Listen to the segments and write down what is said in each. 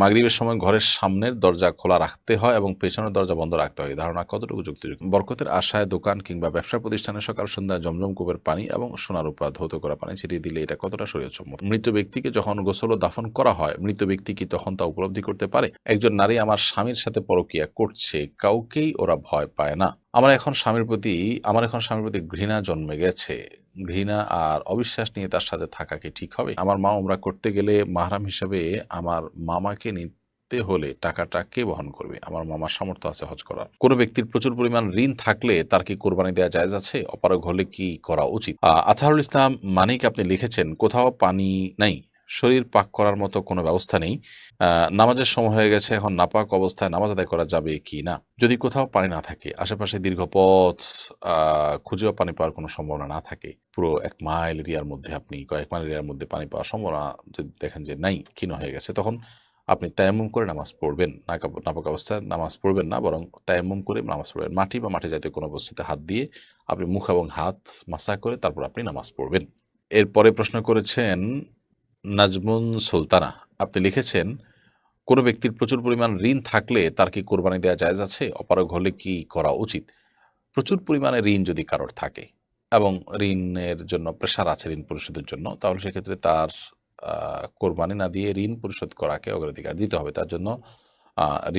মাগরিবের সময় ঘরের সামনের দরজা খোলা রাখতে হয় এবং পেছনের দরজা বন্ধ রাখতে হয়। ধারণা কতটুকু যুক্তিযুক্ত? বরকতের আশায় দোকান কিংবা ব্যবসা প্রতিষ্ঠানে সকাল সন্ধ্যা জমজম কূপের পানি এবং সোনার উপা ধৌত করা পানি ছিটিয়ে দিলে এটা কতটা শরীয়সম্মত মৃত ব্যক্তিকে যখন গোসল ও দাফন করা হয়, মৃত ব্যক্তি কি তখন তা উপলব্ধি করতে পারে? একজন নারী আমার স্বামীর সাথে পরকিয়া করছে, কাউকেই ওরা ভয় পায় না। আমার এখন স্বামীর প্রতি, আমার এখন স্বামীর প্রতি ঘৃণা জন্মে গেছে। ঘৃণা আর অবিশ্বাস নিয়ে তার সাথে থাকা কি ঠিক হবে? আমার মা ওমরা করতে গেলে মাহরাম হিসাবে আমার মামাকে নিতে হলে টাকাটা কে বহন করবে? আমার মামার সামর্থ্য আছে হজ করার। কোনো ব্যক্তির প্রচুর পরিমাণ ঋণ থাকলে তার কি কোরবানি দেওয়া যায় আছে? অপারগ হলে কি করা উচিত? আতহারুল ইসলাম মানিক আপনি লিখেছেন, কোথাও পানি নাই। শরীর পাক করার মতো কোনো ব্যবস্থা নেই। নামাজের সময় হয়ে গেছে, এখন নাপাক অবস্থায় নামাজ আদায় করা যাবে কি না? যদি কোথাও পানি না থাকে, আশেপাশে দীর্ঘ পথ খুঁজেও পানি পাওয়ার কোনো সম্ভাবনা না থাকে, পুরো এক মাইল এরিয়ার মধ্যে আপনি, কয়েক মাইল এরিয়ার মধ্যে পানি পাওয়ার সম্ভাবনা যদি দেখেন যে নাই, ক্ষীণ হয়ে গেছে, তখন আপনি তায়ামুম করে নামাজ পড়বেন। নাপাক অবস্থায় নামাজ পড়বেন না, বরং তায়ামুম করে নামাজ পড়বেন। মাটি বা মাটি জাতীয় কোনো বস্তুতে হাত দিয়ে আপনি মুখ এবং হাত মাসা করে তারপর আপনি নামাজ পড়বেন। এরপরে প্রশ্ন করেছেন নাজমুন সুলতানা, আপনি লিখেছেন, কোনো ব্যক্তির প্রচুর পরিমাণ ঋণ থাকলে তার কি কোরবানি দেওয়া জায়েজ আছে? অপারগ হলে কি করা উচিত? প্রচুর পরিমাণে ঋণ যদি কারোর থাকে এবং ঋণের জন্য প্রেশার আছে ঋণ পরিশোধের জন্য, তাহলে সেক্ষেত্রে তার কোরবানি না দিয়ে ঋণ পরিশোধ করাকে অগ্রাধিকার দিতে হবে। তার জন্য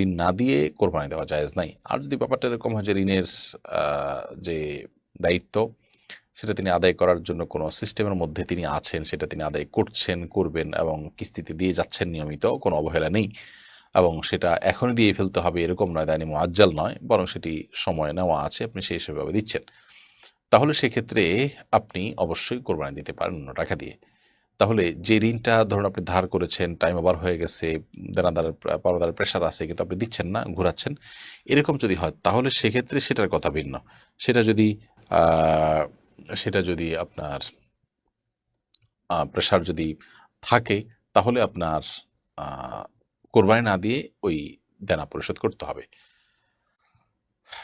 ঋণ না দিয়ে কোরবানি দেওয়া জায়েজ নাই। আর যদি ব্যাপারটা এরকম হয় যে ঋণের যে দায়িত্ব সেটা তিনি আদায় করার জন্য কোনো সিস্টেমের মধ্যে তিনি আছেন, সেটা তিনি আদায় করছেন, করবেন এবং কিস্তিতে দিয়ে যাচ্ছেন নিয়মিত, কোনো অবহেলা নেই। এবং সেটা এখনই দিয়ে ফেলতে হবে এরকম নয় দায়নি মোয়াজ্জাল নয়, বরং সেটি সময় নেওয়া আছে, আপনি সেই সেভাবে দিচ্ছেন। তাহলে সেক্ষেত্রে আপনি অবশ্যই কোরবানি দিতে পারেন অন্য টাকা দিয়ে। তাহলে যে ঋণটা ধরুন আপনি ধার করেছেন টাইম ওভার হয়ে গেছে দেনাদারের পাওনাদারের প্রেশার আছে, কিন্তু আপনি দিচ্ছেন না, ঘোরাচ্ছেন, এরকম যদি হয়, তাহলে সেক্ষেত্রে সেটার কথা ভিন্ন। সেটা যদি সেটা যদি আপনার প্রেশার যদি থাকে, তাহলে আপনার কোরবানি না দিয়ে ওই দেনা পরিশোধ করতে হবে।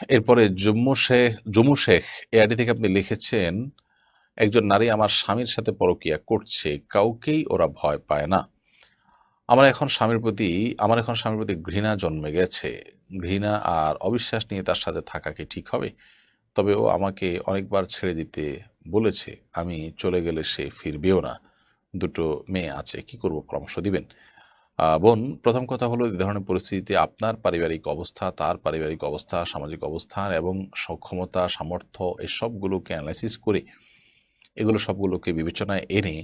এরপরে জম্মু শেখ জম্মু শেখ এ এআডি থেকে আপনি লিখেছেন, একজন নারী আমার স্বামীর সাথে পরকিয়া করছে, কাউকেই ওরা ভয় পায় না। আমার এখন স্বামীর প্রতি, আমার এখন স্বামীর প্রতি ঘৃণা জন্মে গেছে। ঘৃণা আর অবিশ্বাস নিয়ে তার সাথে থাকা কি ঠিক হবে? তবে ও আমাকে অনেকবার ছেড়ে দিতে বলেছে, আমি চলে গেলে সে ফিরবেও না। দুটো মেয়ে আছে, কি করব পরামর্শ দিবেন? বোন, প্রথম কথা হলো এই ধরনের পরিস্থিতিতে আপনার পারিবারিক অবস্থা, তার পারিবারিক অবস্থা, সামাজিক অবস্থান এবং সক্ষমতা, সামর্থ্য এসবগুলোকে সবগুলোকে অ্যানালাইসিস করে এগুলো সবগুলোকে বিবেচনায় এনে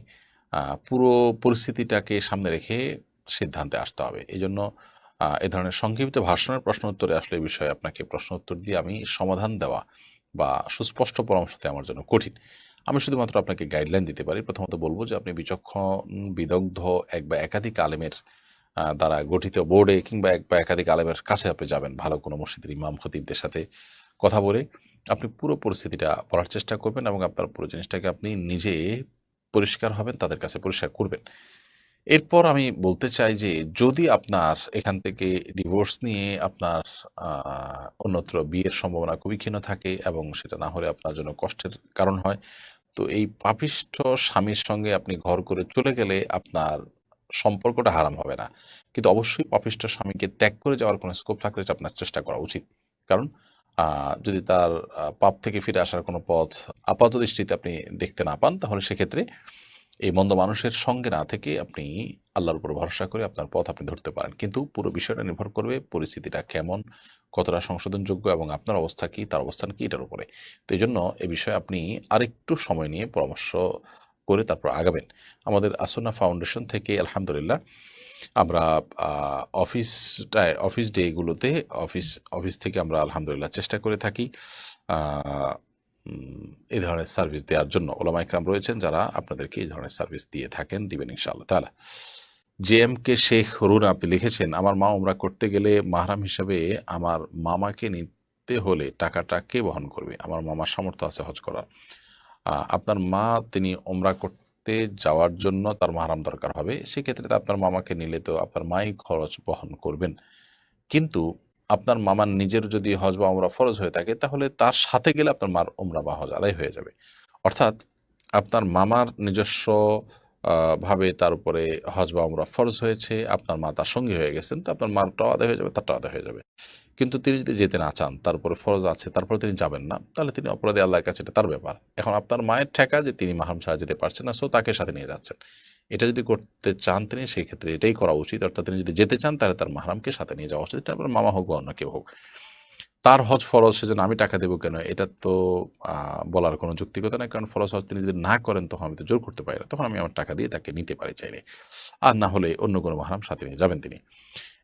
পুরো পরিস্থিতিটাকে সামনে রেখে সিদ্ধান্তে আসতে হবে। এই জন্য এ ধরনের সংক্ষিপ্ত ভাষণের প্রশ্ন উত্তরে আসলে এই বিষয়ে আপনাকে প্রশ্ন উত্তর দিয়ে আমি সমাধান দেওয়া বা সুস্পষ্ট পরামর্শ দেওয়া আমার জন্য কঠিন। আমি শুধুমাত্র আপনাকে গাইডলাইন দিতে পারি। প্রথমত বলব যে, আপনি বিচক্ষণ, বিদগ্ধ এক বা একাধিক আলেমের দ্বারা গঠিত বোর্ডে কিংবা এক বা একাধিক আলেমের কাছে আপনি যাবেন। ভালো কোনো মসজিদের ইমাম খতিবদের সাথে কথা বলে আপনি পুরো পরিস্থিতিটা পড়ার চেষ্টা করবেন এবং আপনার পুরো জিনিসটাকে আপনি নিজে পরিষ্কার হবেন, তাদের কাছে পরিষ্কার করবেন। এরপর আমি বলতে চাই যে, যদি আপনার এখান থেকে ডিভোর্স নিয়ে আপনার অন্যত্র বিয়ের সম্ভাবনা খুবই ক্ষীণ থাকে এবং সেটা না হলে আপনার জন্য কষ্টের কারণ হয়, তো এই পাপিষ্ঠ স্বামীর সঙ্গে আপনি ঘর করে চলে গেলে আপনার সম্পর্কটা হারাম হবে না। কিন্তু অবশ্যই পাপিষ্ঠ স্বামীকে ত্যাগ করে যাওয়ার কোনো স্কোপ থাকলে আপনার চেষ্টা করা উচিত। কারণ যদি তার পাপ থেকে ফিরে আসার কোনো পথ আপাত দৃষ্টিতে আপনি দেখতে না পান, তাহলে সেক্ষেত্রে এই মন্দ মানুষের সঙ্গে না থেকে আপনি আল্লাহর উপর ভরসা করে আপনার পথ আপনি ধরতে পারেন। কিন্তু পুরো বিষয়টা নির্ভর করবে পরিস্থিতিটা কেমন, কতটা সংশোধনযোগ্য এবং আপনার অবস্থা কি, তার অবস্থান কি, এটার উপরে। তো এই জন্য এ বিষয়ে আপনি আরেকটু সময় নিয়ে পরামর্শ করে তারপর আগাবেন। আমাদের আসনা ফাউন্ডেশন থেকে আলহামদুলিল্লাহ আমরা অফিসটায়, অফিস ডেগুলোতে, অফিস অফিস থেকে আমরা আলহামদুলিল্লাহ চেষ্টা করে থাকি। এই ধরনের সার্ভিস দেওয়ার জন্য ওলামা ইকরাম রয়েছেন যারা আপনাদেরকে এই ধরনের সার্ভিস দিয়ে থাকেন, দিবেন ইনশাআল্লাহ। তালা J M K Sheikh Harun আপনি লিখেছেন, আমার মা ওমরা করতে গেলে মাহরাম হিসাবে আমার মামাকে নিতে হলে টাকাটা কে বহন করবে? আমার মামার সামর্থ্য আছে হজ করার। আপনার মা তিনি ওমরা করতে যাওয়ার জন্য তার মাহরাম দরকার হবে। সেক্ষেত্রে তো আপনার মামাকে নিলে তো আপনার মাই খরচ বহন করবেন। কিন্তু আপনার মামার নিজের যদি হজ বা ওমরা ফরজ হয়ে থাকে, তাহলে তার সাথে গেলে আপনার মার ওমরা বা হজ আদায় হয়ে যাবে। অর্থাৎ আপনার মামার নিজস্ব ভাবে তার উপরে হজ বা উমরা ফরজ হয়েছে, আপনার মা তার সঙ্গী হয়ে গেছেন, তো আপনার মারটাও আদায় হয়ে যাবে, তারটাও আদায় হয়ে যাবে। কিন্তু তিনি যদি যেতে না চান, তার উপরে ফরজ আছে, তারপরে তিনি যাবেন না, তাহলে তিনি অপরাধী আল্লাহর কাছে এটা তার ব্যাপার। এখন আপনার মায়ের ঠেকা যে তিনি মাহাম ছাড়া যেতে পারছেন না, সো তাকে সাথে নিয়ে যাচ্ছেন। এটা যদি করতে চান তিনি, সেই ক্ষেত্রে এটাই করা উচিত। অর্থাৎ তিনি যদি যেতে চান, তাহলে তার মাহারামকে সাথে নিয়ে যাওয়া উচিত। তারপর মামা হোক বা অন্য কেউ হোক। তার হজ ফরজ সেজন্য আমি টাকা দেবো কেন? এটা তো বলার কোনো যুক্তিকতা নেই। কারণ ফরজ হজ তিনি যদি না করেন, তখন আমি তো জোর করতে পারি না। তখন আমি আমার টাকা দিয়ে তাকে নিতে পারি চাইলে। আর না হলে অন্য কোনো মাহারাম সাথে নিয়ে যাবেন তিনি।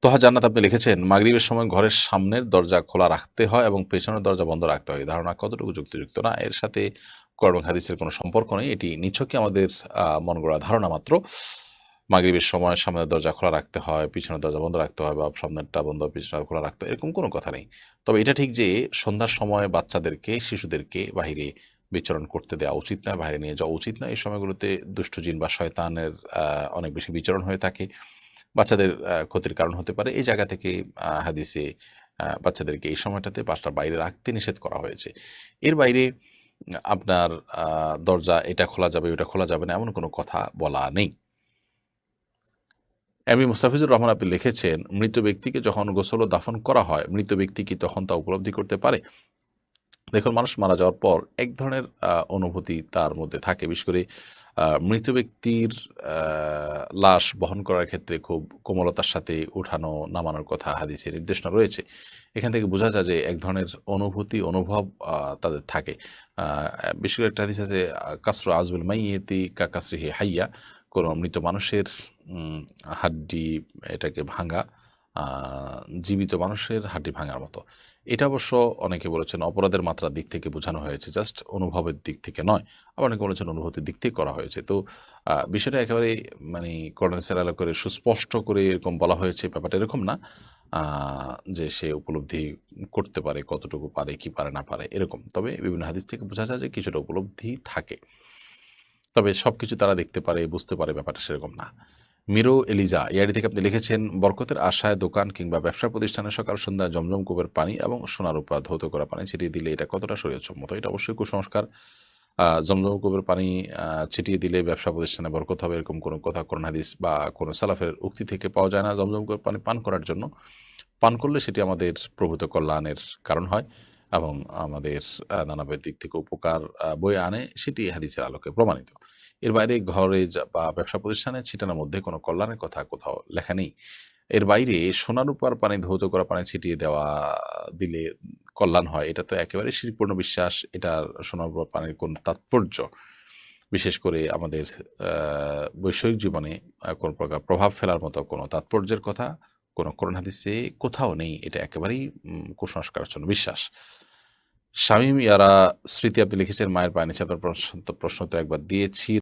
তোহা জান্নাত আপনি লিখেছেন, মাগরিবের সময় ঘরের সামনের দরজা খোলা রাখতে হয় এবং পেছনের দরজা বন্ধ রাখতে হয়। ধারণা কতটুকু যুক্তিযুক্ত না? এর সাথে করবেন হাদিসের কোনো সম্পর্ক নেই। এটি নিছকই আমাদের মন গড়া ধারণা মাত্র। মাগরিবের সময় সামনের দরজা খোলা রাখতে হয়, পিছনের দরজা বন্ধ রাখতে হয় বা সামনেরটা বন্ধ পিছনের খোলা রাখতে হয়, এরকম কোনো কথা নেই। তবে এটা ঠিক যে সন্ধ্যার সময় বাচ্চাদেরকে, শিশুদেরকে বাহিরে বিচরণ করতে দেওয়া উচিত নয় বাইরে নিয়ে যাওয়া উচিত নয় এই সময়গুলোতে দুষ্ট জিন বা শয়তানের অনেক বেশি বিচরণ হয়ে থাকে। বাচ্চাদের ক্ষতির কারণ হতে পারে। এই জায়গা থেকে হাদিসে বাচ্চাদেরকে এই সময়টাতে বাসটার বাইরে রাখতে নিষেধ করা হয়েছে। এর বাইরে, আপনার দরজা এটা খোলা যাবে, ওটা খোলা যাবে না, এমন কোনো কথা বলা নেই। এম মুস্তাফিজুর রহমান আপনি লিখেছেন, মৃত ব্যক্তিকে যখন গোসল দাফন করা হয়, মৃত ব্যক্তি কি তখন তা উপলব্ধি করতে পারে? দেখুন, মানুষ মারা যাওয়ার পর এক ধরনের অনুভূতি তার মধ্যে থাকে। বিশেষ করে মৃত ব্যক্তির লাশ বহন করার ক্ষেত্রে খুব কোমলতার সাথে উঠানো, নামানোর কথা হাদিসে নির্দেশনা রয়েছে। এখান থেকে বোঝা যায় যে এক ধরনের অনুভূতি, অনুভব তাদের থাকে। বিশেষ করে একটা হাদিস আছে কাসরু আজবুল মাইয়েতি কা কাসরিহি হাইয়া, কোনো মৃত মানুষের হাড্ডি এটাকে ভাঙা জীবিত মানুষের হাড্ডি ভাঙার মতো। এটা অবশ্য অনেকে বলেছেন অপরাধের মাত্রার দিক থেকে বোঝানো হয়েছে, জাস্ট অনুভবের দিক থেকে নয়। আবার অনেকে বলেছেন অনুভূতির দিক থেকে করা হয়েছে। তো বিষয়টা একেবারে মানে কর্নেসের আলো করে সুস্পষ্ট করে এরকম বলা হয়েছে, ব্যাপারটা এরকম না যে সে উপলব্ধি করতে পারে, কতটুকু পারে, কি পারে, না পারে, এরকম। তবে বিভিন্ন হাদিস থেকে বোঝা যায় যে কিছুটা উপলব্ধি থাকে। তবে সব কিছু তারা দেখতে পারে, বুঝতে পারে, ব্যাপারটা সেরকম না। মিরো, এলিজা ইয়ারি থেকে আপনি লিখেছেন, বরকতের আশায় দোকান কিংবা ব্যবসা প্রতিষ্ঠানে সকাল, সন্ধ্যা জমজম কূপের পানি এবং সোনার উপা ধৌত করা পানি ছিটিয়ে দিলে এটা কতটা শরীরসম্মত এটা অবশ্যই কুসংস্কার। জমজম কূপের পানি ছিটিয়ে দিলে ব্যবসা প্রতিষ্ঠানে বরকত হবে এরকম কোনো কথা হাদিস বা কোনো সালাফের উক্তি থেকে পাওয়া যায় না। জমজম কূপের পানি পান করার জন্য। পান করলে সেটি আমাদের প্রভূত কল্যাণের কারণ হয়। এবং আমাদের আহ, নানাবিধ দিক থেকে উপকার বয়ে আনে সেটি হাদিসের আলোকে প্রমাণিত। এর বাইরে ঘরে বা ব্যবসা প্রতিষ্ঠানে ছিটানোর মধ্যে কোনো কল্যাণের কথা কোথাও লেখা নেই। এর বাইরে সোনার উপর পানি ধৌত করা পানি ছিটিয়ে দেওয়া দিলে কল্যাণ হয় এটা তো একেবারে শিরপূর্ণ বিশ্বাস এটার সোনার উপর পানির কোন তাৎপর্য। বিশেষ করে আমাদের বৈষয়িক জীবনে কোনো প্রকার প্রভাব ফেলার মতো কোনো তাৎপর্যের কথা কোনো করোনা হাদিসে কোথাও নেই। এটা একেবারেই জন্য বিশ্বাস। স্বামী ইয়ারা স্মৃতি আপনি লিখেছেন, মায়ের পায়ে নিচে আপনার প্রশ্ন প্রশ্ন তো একবার দিয়েছি।